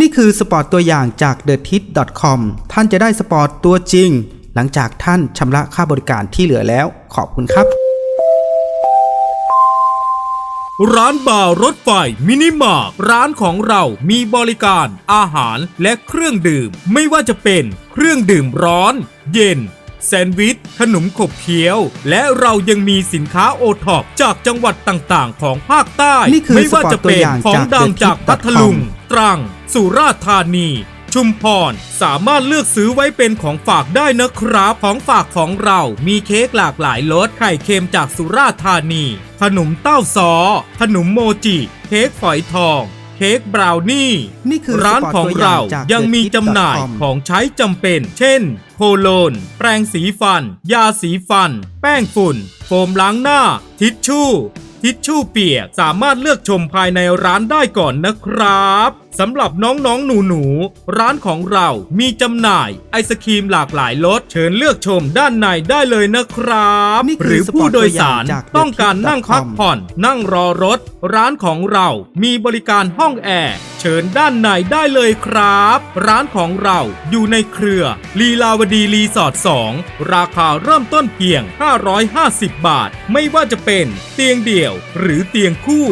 นี่คือสปอร์ตตัวอย่างจาก t h e t i t c o m ท่านจะได้สปอร์ตตัวจริง หลังจากท่านชำระค่าบริการที่เหลือแล้ว ขอบคุณครับ ร้านบาร์รถไฟมินิมาร์ทร้านของเรามีบริการอาหารและเครื่องดื่ม ไม่ว่าจะเป็นเครื่องดื่มร้อน เย็น แซนด์วิช ขนมขบเคี้ยว และเรายังมีสินค้าโอท็อปจากจังหวัดต่างๆ ของภาคใต้ นี่คือไม่ว่าจะเป็นสปอร์ตตัวอย่างของจากดัง The จาก Tip พัทลุง com ตรัง สุราษฎร์ธานี ชุมพร สามารถเลือกซื้อไว้เป็นของฝากได้นะครับของฝากของเรา มีเค้กหลากหลายรสไข่เค็มจากสุราษฎร์ธานี ขนมเต้าซอ ขนมโมจิ เค้กฝอยทองเค้กบราวนี่นี่คือร้านของเราสปอร์ตตัวอย่างจากยังมี The Tip จำหน่าย com ของใช้จำเป็น เช่น โคโลน แปรงสีฟัน ยาสีฟัน แป้งฝุ่น โฟมล้างหน้า ทิชชู่ ทิชชู่เปียก สามารถเลือกชมภายในร้านได้ก่อนนะครับสำหรับน้องๆหนูๆ ร้านของเรามีจำหน่าย ไอศครีมหลากหลายรสเชิญเลือกชมด้านในได้เลยนะครับนี่คือหรือผู้โดยสารสปอร์ตตัวอย่างจากต้องการนั่งพัก TheTip.com ผ่อน นั่งรอรถ ร้านของเรามีบริการห้องแอร์เชิญด้านในได้เลยครับ ร้านของเราอยู่ในเครือ ลีลาวดีรีสอร์ท2ราคาเริ่มต้นเพียง 550 บาท ไม่ว่าจะเป็นเตียงเดี่ยวหรือเตียงคู่